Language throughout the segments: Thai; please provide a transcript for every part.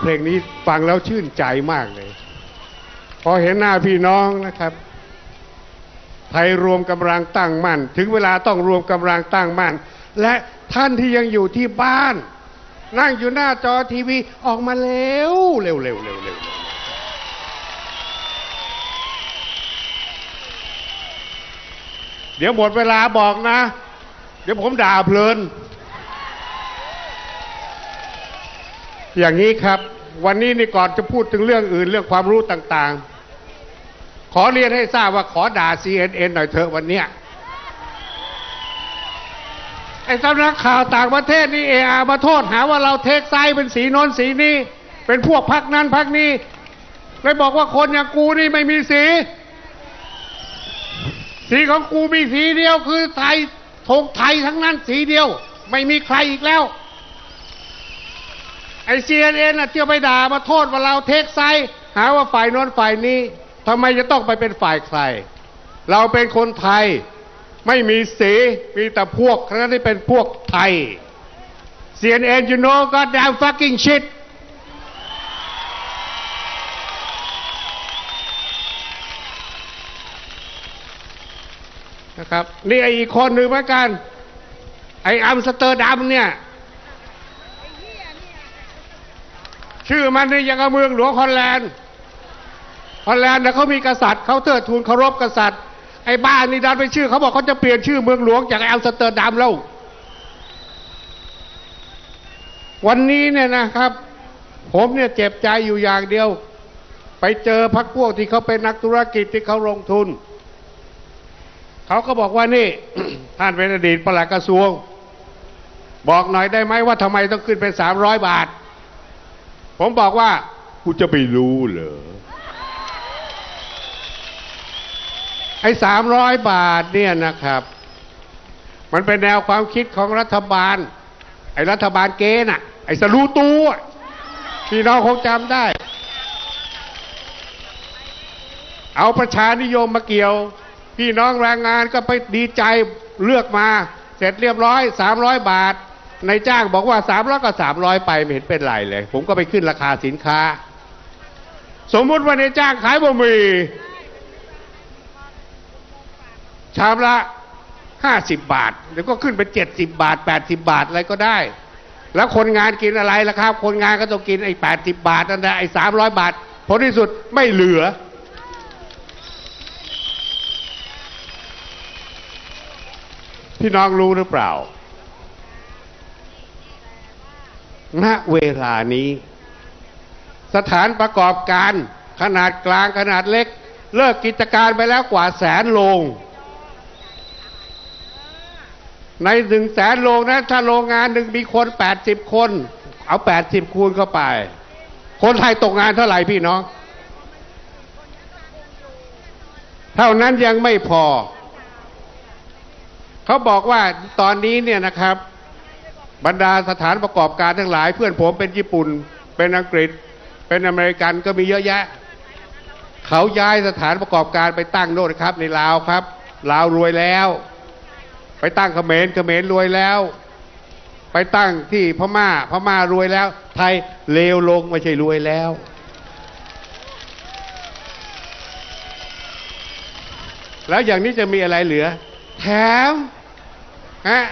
เพลงนี้ฟังแล้วชื่นใจมากเลย พอเห็นหน้าพี่น้องนะครับ ไทยรวมกำลังตั้งมั่น ถึงเวลาต้องรวมกำลังตั้งมั่น และท่านที่ยังอยู่ที่บ้าน นั่งอยู่หน้าจอทีวีออกมาเร็วเร็วเร็วเร็วเร็วเดี๋ยวหมดเวลาบอกนะ เดี๋ยวผมด่าเพลิน อย่างนี้ครับ วันนี้นี่ก่อนจะพูดถึงเรื่องอื่นเรื่องความรู้ต่างๆ ขอเรียนให้ทราบว่าขอด่า CNN หน่อยเถอะวันเนี้ยไอ้สำนักข่าวต่างประเทศนี่เออามาโทษหาว่าเราเทคไซด์เป็นสีนนสีนี้ เป็นพวกพักนั้นพักนี้เลยบอกว่าคนอย่างกูนี่ไม่มีสี สีของกูมีสีเดียวคือไทยธงไทยทั้งนั้นสีเดียว ไม่มีใครอีกแล้ว ไอซีเอ็นน่ะเที่ยวไปด่ามาโทษว่าเราเทคไซหาว่าฝ่ายโน้นฝ่ายนี้ทำไมจะต้องไปเป็นฝ่ายใคร เราเป็นคนไทยไม่มีสีมีแต่พวกคณะที่เป็นพวกไทย CNN you know goddamn fucking shit นะครับนี่ไออีกคนหนึ่งเหมือนกัน ไออัมสเตอร์ดัมเนี่ย ชื่อมันนี่ยังกับเมืองหลวงฮอลแลนด์ฮอลแลนด์เนี่ยเขามีกษัตริย์เขาเทิดทูนเคารพกษัตริย์ไอ้บ้านนี่ดันไปชื่อเขาบอกเขาจะเปลี่ยนชื่อเมืองหลวงจากแอมสเตอร์ดัมแล้ว วันนี้เนี่ยนะครับ ผมเนี่ยเจ็บใจอยู่อย่างเดียว ไปเจอพักพวกที่เขาเป็นนักธุรกิจที่เขาลงทุน เขาก็บอกว่านี่ ท่านเป็นอดีตประหลัดกระทรวง บอกหน่อยได้ไหมว่าทำไมต้องขึ้นเป็นสามร้อยบาท ผมบอกว่ากูจะไปรู้เหรอ ไอ้สามร้อยบาทเนี่ยนะครับ มันเป็นแนวความคิดของรัฐบาล ไอ้รัฐบาลเกณฑ์น่ะ ไอ้สรูตูพี่น้องคงจำได้ เอาประชานิยมมาเกี่ยว พี่น้องแรงงานก็ไปดีใจเลือกมา เสร็จเรียบร้อยสามร้อยบาท นายจ้างบอกว่าสามร้อยก็สามร้อยไปไม่เห็นเป็นไรเลย ผมก็ไปขึ้นราคาสินค้า สมมุติว่านายจ้างขายบะหมี่ชามละห้าสิบบาทเดี๋ยวก็ขึ้นเป็นเจ็ดสิบบาทแปดสิบบาทอะไรก็ได้ แล้วคนงานกินอะไรล่ะครับ คนงานก็ต้องกินไอ้แปดสิบบาทนั่นแหละไอ้สามร้อยบาทผลที่สุดไม่เหลือ พี่น้องรู้หรือเปล่า ณเวลานี้ สถานประกอบการขนาดกลางขนาดเล็ก เลิกกิจการไปแล้วกว่าแสนโรงในหนึ่งแสนโรงนะถ้าโรงงานหนึ่งมีคนแปดสิบคน เอาแปดสิบคูณเข้าไป คนไทยตกงานเท่าไหร่พี่น้อง เท่านั้นยังไม่พอ เขาบอกว่าตอนนี้เนี่ยนะครับ บรรดาสถานประกอบการทั้งหลาย เพื่อนผมเป็นญี่ปุ่น เป็นอังกฤษ เป็นอเมริกันก็มีเยอะแยะ เขาย้ายสถานประกอบการไปตั้งโน่นครับ ในลาวครับลาวรวยแล้ว ไปตั้งเขมรเขมรรวยแล้ว ไปตั้งที่พม่าพม่ารวยแล้ว ไทยเลวลงไม่ใช่รวยแล้วแล้วอย่างนี้จะมีอะไรเหลือ แถม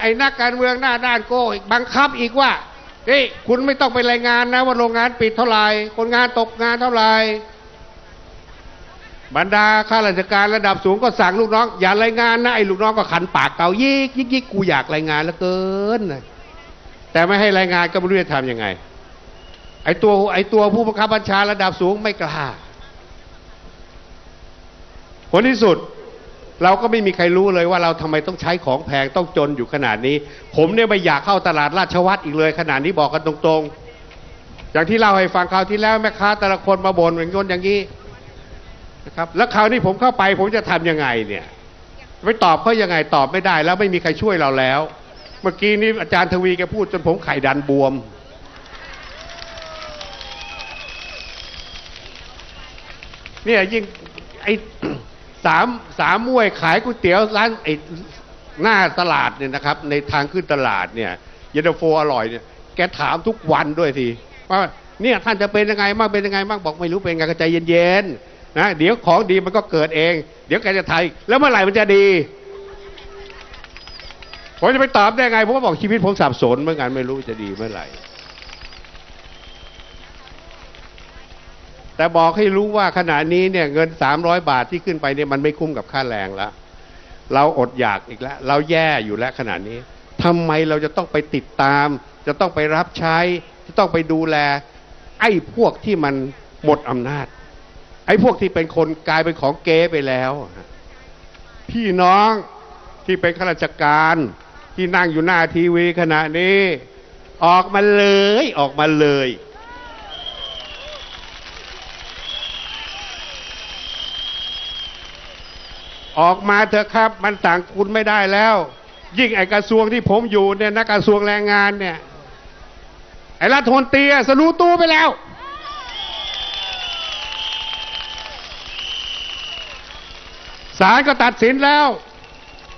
ไอ้นักการเมืองหน้าด้านโก้อีกบังคับอีกว่าเฮ้ยคุณไม่ต้องไปรายงานนะว่าโรงงานปิดเท่าไหร่คนงานตกงานเท่าไหร่บรรดาข้าราชการระดับสูงก็สั่งลูกน้อง อย่ารายงานนะไอ้ลูกน้องก็ขันปากเกายิกยิกยิกกูอยากรายงานแล้วเกินนแต่ไม่ให้รายงานก็ไม่รู้จะทำยังไง ไอ้ตัวไอ้ตัวผู้บังคับบัญชาระดับสูงไม่กล้าผลที่สุด เราก็ไม่มีใครรู้เลยว่าเราทำไมต้องใช้ของแพงต้องจนอยู่ขนาดนี้ ผมเนี่ยไม่อยากเข้าตลาดราชวัตรอีกเลยขนาดนี้บอกกันตรงๆ อย่างที่เล่าให้ฟังคราวที่แล้วแม่ค้าแต่ละคนมาบ่นเหมือนกันอย่างนี้นะครับแล้วคราวนี้ผมเข้าไปผมจะทำยังไงเนี่ยไปตอบเขายังไงตอบไม่ได้ แล้วไม่มีใครช่วยเราแล้ว เมื่อกี้นี้อาจารย์ทวีแกพูดจนผมไข่ดันบวมเนี่ยยิ่งไอ้ สามสามมวยขายก๋วยเตี๋ยวร้านไอ้หน้าตลาดเนี่ยนะครับ ในทางขึ้นตลาดเนี่ยเยนตาโฟอร่อยเนี่ยแกถามทุกวันด้วยทีว่าเนี่ยท่านจะเป็นยังไงบ้างเป็นยังไงบ้างบอกไม่รู้เป็นไงก็ใจเย็นๆนะเดี๋ยวของดีมันก็เกิดเอง เดี๋ยวแกจะไทยแล้วเมื่อไหร่มันจะดีผมจะไปตอบได้ไงผมก็บอกชีวิตผมสับสนเมื่อนกันไม่รู้จะดีเมื่อไหร่ แต่บอกให้รู้ว่าขณะนี้เนี่ยเงิน 300 บาทที่ขึ้นไปเนี่ยมันไม่คุ้มกับค่าแรงแล้ว เราอดอยากอีกแล้ว เราแย่อยู่แล้วขณะนี้ทำไมเราจะต้องไปติดตาม จะต้องไปรับใช้ จะต้องไปดูแล ไอ้พวกที่มันหมดอำนาจ ไอ้พวกที่เป็นคนกลายเป็นของเก๊ไปแล้ว พี่น้องที่เป็นข้าราชการที่นั่งอยู่หน้าทีวีขณะนี้ ออกมาเลยออกมาเลย ออกมาเถอะครับ มันสั่งคุณไม่ได้แล้ว ยิ่งไอกระทรวงที่ผมอยู่เนี่ยนะกระทรวงแรงงานเนี่ยไอรัฐมนตรีอะสรู้ตู้ไปแล้ว ศาลก็ตัดสินแล้ว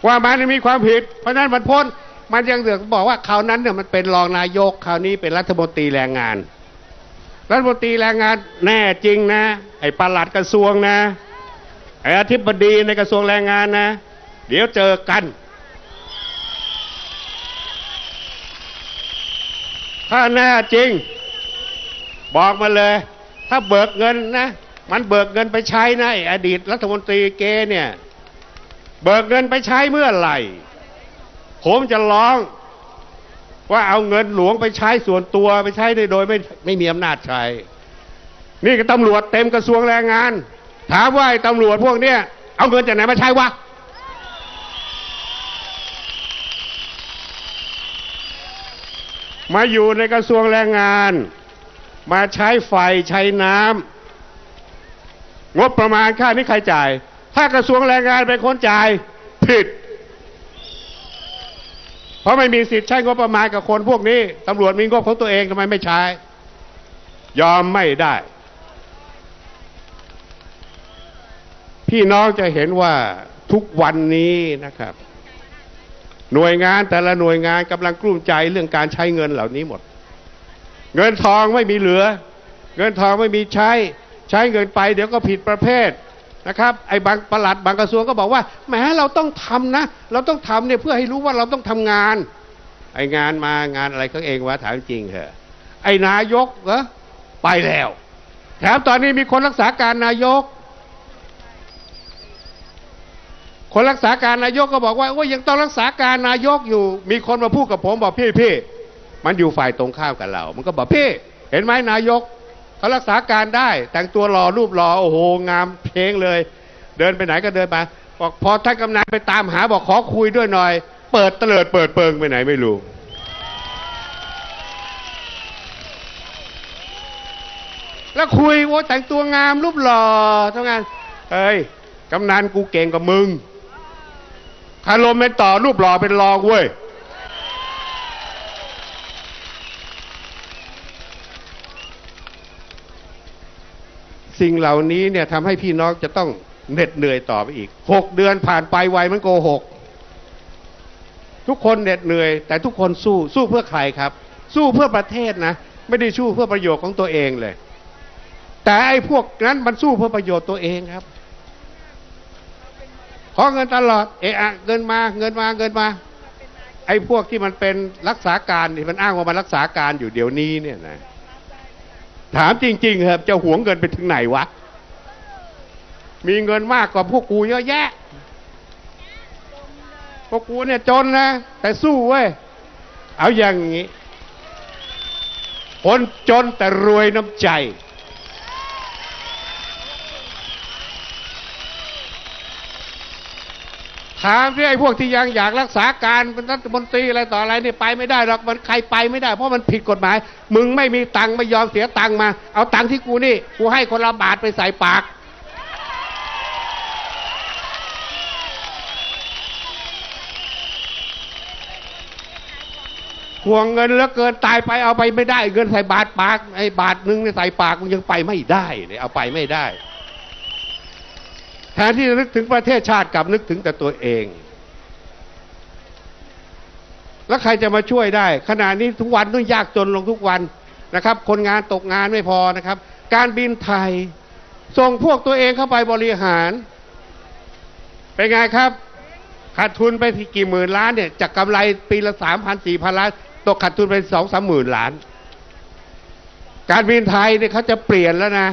ว่ามันมีความผิด เพราะนั้นมันพ้นมันยังเสือกบอกว่าคราวนั้นเนี่ยมันเป็นรองนายกคราวนี้เป็นรัฐมนตรีแรงงาน รัฐมนตรีแรงงานแน่จริงนะ ไอ้ปลัดกระทรวงนะ ไอ้อธิบดีในกระทรวงแรงงานนะ เดี๋ยวเจอกัน ถ้าแน่จริง บอกมาเลย ถ้าเบิกเงินนะ มันเบิกเงินไปใช้นะไอ้อดีตรัฐมนตรีเกเนี่ย เบิกเงินไปใช้เมื่อไหร่ ผมจะร้องว่าเอาเงินหลวงไปใช้ส่วนตัวไปใช้โดยไม่ไม่มีอำนาจใช้ นี่ก็ตำรวจเต็มกระทรวงแรงงาน ถามว่าไอ้ตำรวจพวกเนี้ยเอาเงินจากไหนมาใช้วะมาอยู่ในกระทรวงแรงงาน มาใช้ไฟใช้น้ำงบประมาณค่านี้ใครจ่าย ถ้ากระทรวงแรงงานเป็นคนจ่ายผิด เพราะไม่มีสิทธิ์ใช้งบประมาณกับคนพวกนี้ตำรวจมีงบของตัวเองทำไมไม่ใช้ ยอมไม่ได้ พี่น้องจะเห็นว่าทุกวันนี้นะครับ หน่วยงานแต่ละหน่วยงานกำลังกลุ้มใจเรื่องการใช้เงินเหล่านี้หมด เงินทองไม่มีเหลือ เงินทองไม่มีใช้ ใช้เงินไป เดี๋ยวก็ผิดประเภทนะครับไอ้บางประหลัดบางกระทรวงก็บอกว่าแหมเราต้องทำนะ เราต้องทำเนี่ยเพื่อให้รู้ว่าเราต้องทำงาน ไอ้งานมางานอะไรเขาเองวะถามจริงเหอะไอ้นายกเหรอไปแล้วแถมตอนนี้มีคนรักษาการนายก คนรักษาการนายกก็บอกว่าโอ้ยยังต้องรักษาการนายกอยู่ มีคนมาพูดกับผมบอกพี่พี่มันอยู่ฝ่ายตรงข้ามกับเรา มันก็บอกพี่ เห็นไหมนายกเขารักษาการได้ แต่งตัวรอรูปรอโอ้โหงามเพลงเลย เดินไปไหนก็เดินไปบอกพอท่านกำนันไปตามหาบอกขอคุยด้วยหน่อย เปิดเตลิดเปิดเปิงไปไหนไม่รู้แล้วคุยโอ้แต่งตัวงามรูปหล่อเท่านเอ้ยกำนันกูเก่งกว่ามึง คารมเป็นต่อรูปหล่อเป็นรองเว้ยสิ่งเหล่านี้เนี่ยทำให้พี่น้องจะต้องเหน็ดเหนื่อยต่อไปอีกหกเดือนผ่านไปไวมันโกหก ทุกคนเหน็ดเหนื่อย แต่ทุกคนสู้สู้เพื่อใครครับ สู้เพื่อประเทศนะ ไม่ได้สู้เพื่อประโยชน์ของตัวเองเลย แต่ไอ้พวกนั้นมันสู้เพื่อประโยชน์ตัวเองครับ ขอเงินตลอดเอะอะเงินมาเงินมาเงินมา ไอ้พวกที่มันเป็นรักษาการที่มันอ้างว่ามันรักษาการอยู่เดี๋ยวนี้เนี่ยนะถามจริง ๆ ครับจะหวงเงินไปถึงไหนวะ มีเงินมากกว่าพวกกูเยอะแยะ พวกกูเนี่ยจนนะ แต่สู้เว้ย เอาอย่างนี้ คนจนแต่รวยน้ำใจ ถามที่ไอ้พวกที่ยังอยากรักษาการเป็นรัฐมนตรีอะไรต่ออะไรนี่ไปไม่ได้หรอกมันใครไปไม่ได้เพราะมันผิดกฎหมาย มึงไม่มีตังค์ไม่ยอมเสียตังค์มา เอาตังค์ที่กูนี่กูให้คนละบาทไปใส่ปาก ห่วงเงินแล้วเกินตายไปเอาไปไม่ได้ เงินใส่บาทปากไอ้บาทหนึงเนี่ยใส่ปากมันยังไปไม่ได้เนี่ยเอาไปไม่ได้ แทนที่จะนึกถึงประเทศชาติกลับนึกถึงแต่ตัวเอง แล้วใครจะมาช่วยได้ ขณะนี้ทุกวันต้องยากจนลงทุกวันนะครับ คนงานตกงานไม่พอนะครับ การบินไทย ส่งพวกตัวเองเข้าไปบริหาร เป็นไงครับขาดทุนไปกี่หมื่นล้านเนี่ยจากกำไรปีละสามพันสี่พันล้านตกขาดทุนไปสองสามหมื่นล้าน การบินไทยเนี่ยเขาจะเปลี่ยนแล้วนะ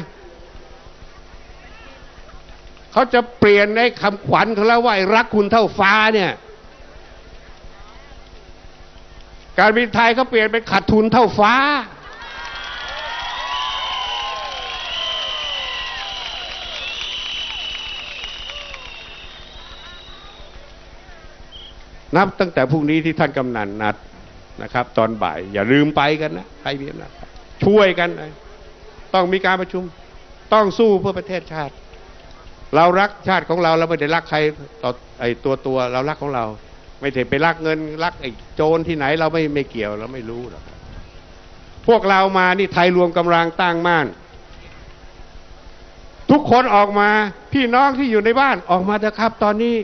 เขาจะเปลี่ยนในคำขวัญเขาแล้วว่ารักคุณเท่าฟ้าเนี่ย การบินไทยเขาเปลี่ยนเป็นขาดทุนเท่าฟ้า นับตั้งแต่พรุ่งนี้ที่ท่านกำนันนัดนะครับ ตอนบ่าย อย่าลืมไปกันนะใครมีอำนาจช่วยกันนะต้องมีการประชุม ต้องสู้เพื่อประเทศชาติ เรารักชาติของเราเราไม่ได้รักใครต่อไอ้ตัวตัวเรารักของเรา ไม่ได้ไปรักเงินรักไอ้โจรที่ไหนเราไม่ไม่เกี่ยวเราไม่รู้หรอกพวกเรามานี่ไทยรวมกำลังตั้งมั่นทุกคนออกมาพี่น้องที่อยู่ในบ้านออกมาเถอะครับ ตอนนี้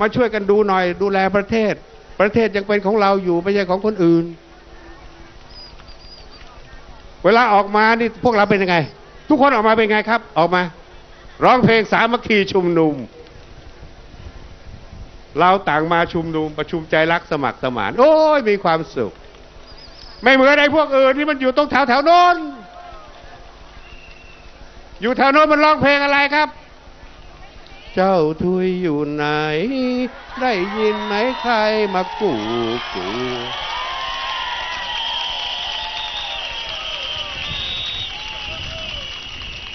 มาช่วยกันดูหน่อย ดูแลประเทศ ประเทศยังเป็นของเราอยู่ไม่ใช่ของคนอื่น เวลาออกมานี่พวกเราเป็นยังไง ทุกคนออกมาเป็นไงครับ ออกมา ร้องเพลงสามัคคีชุมนุม เราต่างมาชุมนุมประชุมใจรักสมัครสมาน โอ้ยมีความสุข ไม่เหมือนไอ้พวกอื่นที่มันอยู่ตรงแถวแถวโน้น อยู่แถวโน้นมันร้องเพลงอะไรครับ เจ้าทุยอยู่ไหน ได้ยินไหมใครมากูกู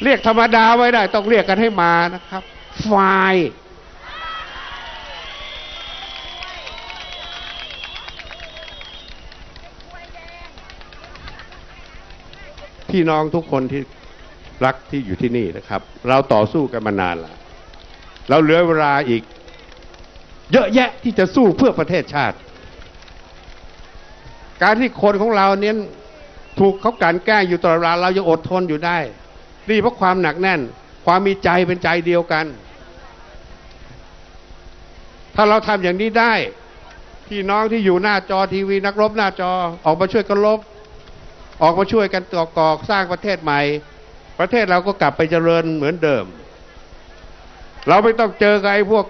เรียกธรรมดาไว้ได้ ต้องเรียกกันให้มานะครับไฟพี่น้องทุกคนที่รักที่อยู่ที่นี่นะครับ เราต่อสู้กันมานานล้วเราเหลือเวลาอีก เยอะแยะที่จะสู้เพื่อประเทศชาติ การที่คนของเราเนี้ยถูกเขากลันแกล้งอยู่ตลอดเวลาเรายังอดทนอยู่ได้ นี่เพราะความหนักแน่น ความมีใจเป็นใจเดียวกัน ถ้าเราทำอย่างนี้ได้ พี่น้องที่อยู่หน้าจอทีวีนักรบหน้าจอออกมาช่วยกันรบออกมาช่วยกันต่อกอกสร้างประเทศใหม่ ประเทศเราก็กลับไปเจริญเหมือนเดิม เราไม่ต้องเจอกับไอ้พวก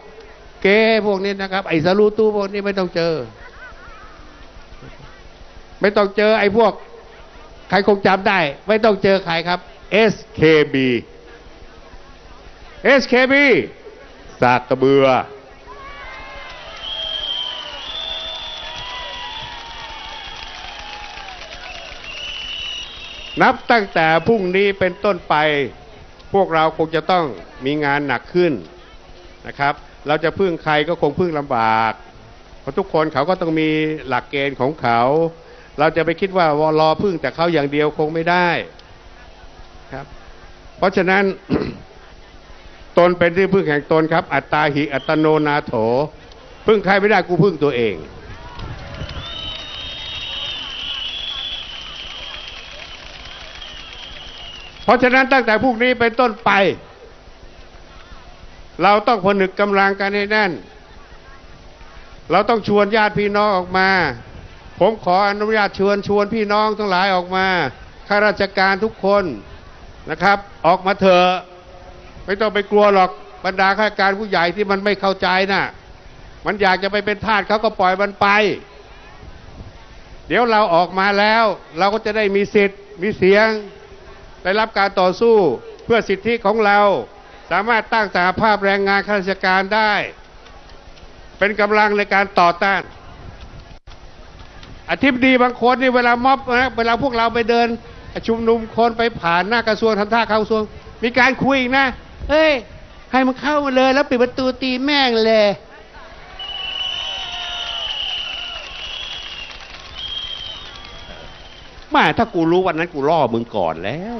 เก้พวกนี้นะครับ ไอ้สารูตู้พวกนี้ไม่ต้องเจอ ไม่ต้องเจอไอ้พวก ใครคงจำได้ ไม่ต้องเจอใครครับ SKB SKB สากกระเบือ นับตั้งแต่พรุ่งนี้เป็นต้นไป พวกเราคงจะต้องมีงานหนักขึ้นนะครับ เราจะพึ่งใครก็คงพึ่งลำบาก เพราะทุกคนเขาก็ต้องมีหลักเกณฑ์ของเขา เราจะไปคิดว่ารอพึ่งแต่เขาอย่างเดียวคงไม่ได้ ครับ เพราะฉะนั้น ตนเป็นที่พึ่งแห่งตนครับ อัตตาหิอัตโนนาโถ พึ่งใครไม่ได้กูพึ่งตัวเองเพราะฉะนั้นตั้งแต่พรุ่งนี้เป็นต้นไป เราต้องผนึกกำลังกันให้แน่น เราต้องชวนญาติพี่น้องออกมา ผมขออนุญาตชวนชวนพี่น้องทั้งหลายออกมาข้าราชการทุกคน นะครับ ออกมาเถอะไม่ต้องไปกลัวหรอกบรรดาข้าราชการผู้ใหญ่ที่มันไม่เข้าใจน่ะ มันอยากจะไปเป็นทาสเขาก็ปล่อยมันไป เดี๋ยวเราออกมาแล้ว เราก็จะได้มีสิทธิ์มีเสียง ได้รับการต่อสู้เพื่อสิทธิของเรา สามารถตั้งสหภาพแรงงานข้าราชการได้ เป็นกำลังในการต่อต้านอธิบดีบางคนนี่เวลาม็อบนะเวลาพวกเราไปเดิน ชุมนุมคนไปผ่านหน้ากระทรวงทำท่าเข้ากระทรวง มีการคุยอีกนะ เฮ้ย ให้มันเข้ามาเลยแล้วปิดประตูตีแม่งเลยม่ถ้ากูรู้วันนั้นกูล่อมึงก่อนแล้ว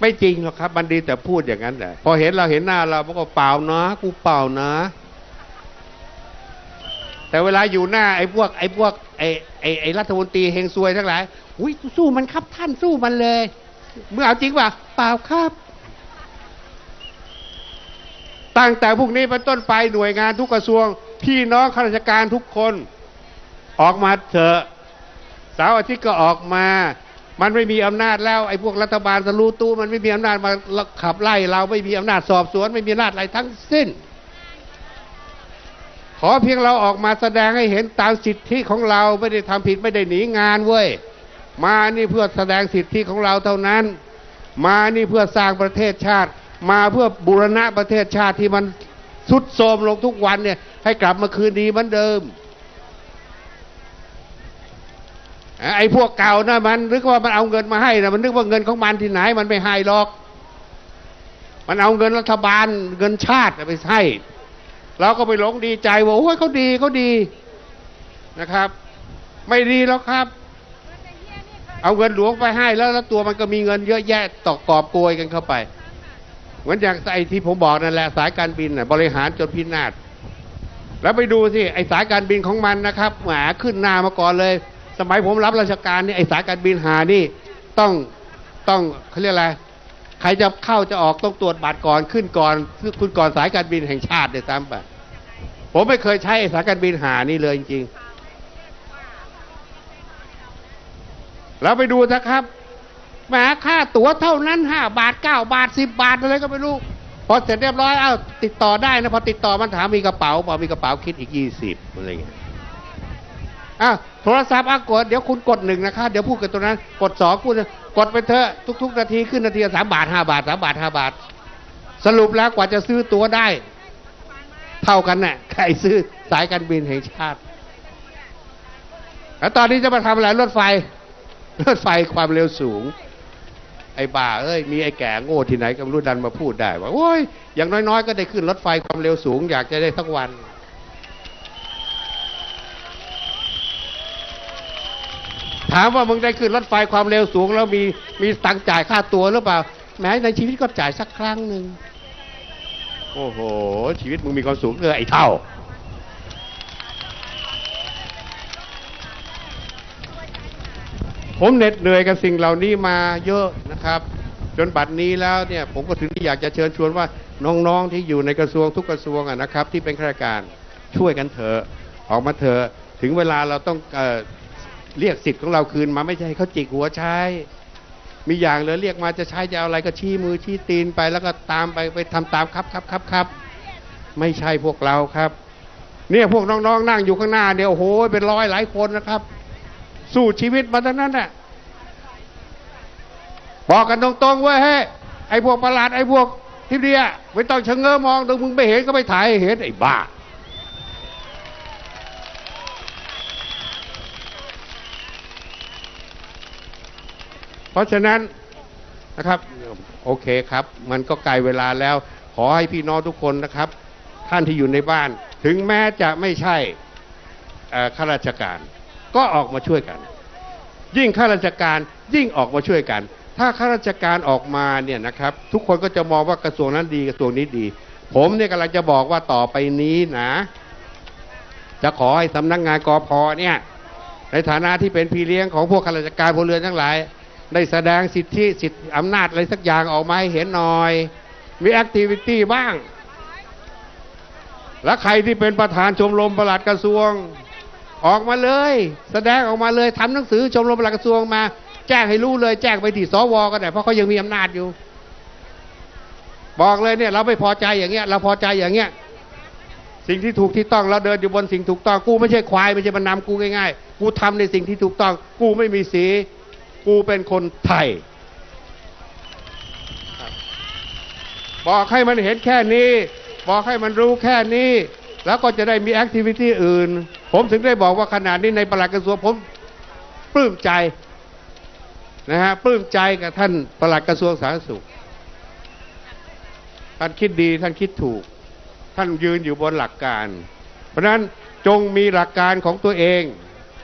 ไม่จริงหรอกครับ มันดีแต่พูดอย่างนั้นแหละ พอเห็นเราเห็นหน้าเรามันก็เปล่านะ กูเปล่านะ แต่เวลาอยู่หน้าไอ้พวกไอ้พวกไอ้ไอ้ไอ้รัฐมนตรีเฮงซวยทั้งหลายอุ้ยสู้มันครับท่านสู้มันเลยเมื่อเอาจริงป่ะเปล่าครับตั้งแต่พรุ่งนี้เป็นต้นไปหน่วยงานทุกกระทรวง พี่น้องข้าราชการทุกคน ออกมาเถอะสาร์อาทิตย์ก็ออกมา มันไม่มีอำนาจแล้วไอ้พวกรัฐบาลสรูตู้มันไม่มีอำนาจมาขับไล่เราไม่มีอำนาจสอบสวน ไม่มีอำนาจอะไรทั้งสิ้น ขอเพียงเราออกมาแสดงให้เห็นตามสิทธิของเราไม่ได้ทำผิดไม่ได้หนีงานเว้ย มานี่เพื่อแสดงสิทธิของเราเท่านั้น มานี่เพื่อสร้างประเทศชาติ มาเพื่อบูรณะประเทศชาติที่มันสุดโทรมลงทุกวันเนี่ย ให้กลับมาคืนดีเหมือนเดิมไอ้พวกเก่านะมันนึกว่ามันเอาเงินมาให้นะมันนึกว่าเงินของมันที่ไหน มันไม่ให้หรอก มันเอาเงินรัฐบาลเงินชาติไปให้ เราก็ไปหลงดีใจว่าโอ้ยเขาดีเขาดีนะครับ ไม่ดีแล้วครับ เอาเงินหลวงไปให้แล้วแล้วตัวมันก็มีเงินเยอะแยะตอกกอบโกยกันเข้าไป เหมือนอย่างไอ้ที่ผมบอกนั่นแหละสายการบินน่ะบริหารจนพินาศแล้วไปดูสิไอสายการบินของมันนะครับหมขึ้นหน้ามาก่อนเลย สมัยผมรับราชการนี่ไอสายการบินหานี่ต้องต้องเขาเรียกอะไร ใครจะเข้าจะออกต้องตรวจบัตรก่อนขึ้นก่อนขึ้นก่อนสายการบินแห่งชาติเลยตามไปผมไม่เคยใช้สายการบินหานี่เลยจริงๆแล้วไปดูนะครับแหมค่าตั๋วเท่านั้นห้าบาทเก้าบาทสิบบาทอะไรก็ไม่รู้พอเสร็จเรียบร้อยเอ้าติดต่อได้นะพอติดต่อมันถามมีกระเป๋าบอกมีกระเป๋าคิดอีกยี่สิบอะไรอย่างเงี้ย อ้าวโทรศัพท์อะกดเดี๋ยวคุณกดหนึ่งนะคะเดี๋ยวพูดกันตรงนั้น กดสองคุณกดไปเถอะทุก ๆ นาทีขึ้นนาทีสามบาทห้าบาทสามบาทห้าบาท สรุปแล้วกว่าจะซื้อตั๋วได้ เท่ากันน่ะใครซื้อสายการบินแห่งชาติ แล้วตอนนี้จะมาทำอะไรรถไฟ รถไฟความเร็วสูง ไอ้บ่าเอ้ยมีไอ้แก่โง่ที่ไหนก็ไม่รู้ดันมาพูดได้ว่าโอ้ยอย่างน้อยๆ ก็ได้ขึ้นรถไฟความเร็วสูง อยากจะได้สักวัน ถามว่ามึงได้ขึ้นรถไฟความเร็วสูง แล้วมีมีตังค์จ่ายค่าตัวหรือเปล่าแม้ในชีวิตก็จ่ายสักครั้งหนึ่งโอ้โห ชีวิตมึงมีความสูงเลยไอ้เท่า ผมเหน็ดเหนื่อยกับสิ่งเหล่านี้มาเยอะนะครับ จนบัดนี้แล้วเนี่ย ผมก็ถึงที่อยากจะเชิญชวนว่าน้องๆที่อยู่ในกระทรวงทุกกระทรวงนะครับ ที่เป็นข้าราชการช่วยกันเถอะออกมาเถอะถึงเวลาเราต้อง เรียกสิทธิ์ของเราคืนมาไม่ใช่ให้เขาจิกหัวใช้ มีอย่างเลยเรียกมาจะใช้จะเอาอะไรก็ชี้มือชี้ตีนไป แล้วก็ตามไปไปทำตามครับครับครับครับไม่ใช่พวกเราครับ เนี่ยพวกน้องๆนั่งอยู่ข้างหน้าเนี่ยโอ้โหเป็นร้อยหลายคนนะครับ สู้ชีวิตมาทั้งนั้นน่ะบอกกันตรงๆเว้ยเฮ้ไอ้พวกประหลาดไอ้พวกที่เดียไม่ต้องชะเง้อมองดูมึงไม่เห็นก็ไปถ่ายเห็นไอ้บ้า เพราะฉะนั้นนะครับโอเคครับ มันก็ไกลเวลาแล้ว ขอให้พี่น้องทุกคนนะครับ ท่านที่อยู่ในบ้าน ถึงแม้จะไม่ใช่ข้าราชการ ก็ออกมาช่วยกัน ยิ่งข้าราชการยิ่งออกมาช่วยกัน ถ้าข้าราชการออกมาเนี่ยนะครับ ทุกคนก็จะมองว่ากระทรวงนั้นดีกระทรวงนี้ดี ผมเนี่ยกำลังจะบอกว่าต่อไปนี้นะ จะขอให้สำนักงานกอพเนี่ยในฐานะที่เป็นพี่เลี้ยงของพวกข้าราชการพลเรือนทั้งหลาย ได้แสดงสิทธิสิทธิอำนาจอะไรสักอย่างออกมาให้เห็นหน่อย มีแอคทิวิตี้บ้าง และใครที่เป็นประธานชมรมประหลัดกระทรวง ออกมาเลย แสดงออกมาเลยทำหนังสือชมรมประหลัดกระทรวงมา แจ้งให้รู้เลย แจ้งไปที่สวก็ได้เพราะเขายังมีอำนาจอยู่ บอกเลยเนี่ย เราไม่พอใจอย่างเงี้ย เราพอใจอย่างเงี้ยสิ่งที่ถูกที่ต้องเราเดินอยู่บนสิ่งถูกต้องกูไม่ใช่ควายไม่ใช่มันนำกูง่ายๆ กูทำในสิ่งที่ถูกต้อง กูไม่มีสี กูเป็นคนไทย บอกให้มันเห็นแค่นี้ บอกให้มันรู้แค่นี้ แล้วก็จะได้มีแอคทิวิตี้อื่น ผมถึงได้บอกว่าขนาดนี้ในประหลัดกระทรวงผมปลื้มใจนะฮะปลื้มใจกับท่านประหลัดกระทรวงสาธารณสุข ท่านคิดดีท่านคิดถูก ท่านยืนอยู่บนหลักการ เพราะนั้นจงมีหลักการของตัวเอง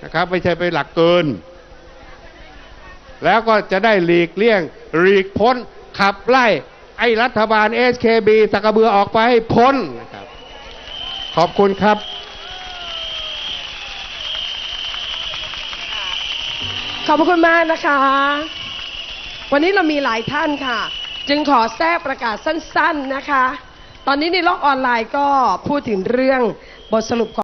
นะครับ ไม่ใช่ไปหลักเกิน แล้วก็จะได้หลีกเลี่ยง หลีกพ้น ขับไล่ ไอ้รัฐบาล SKB สกกระเบือออกไปให้พ้นนะครับ ขอบคุณครับขอบพระคุณมากนะคะ วันนี้เรามีหลายท่านค่ะ จึงขอแทรกประกาศสั้น ๆนะคะ ตอนนี้ในโลกออนไลน์ก็พูดถึงเรื่องบทสรุปของ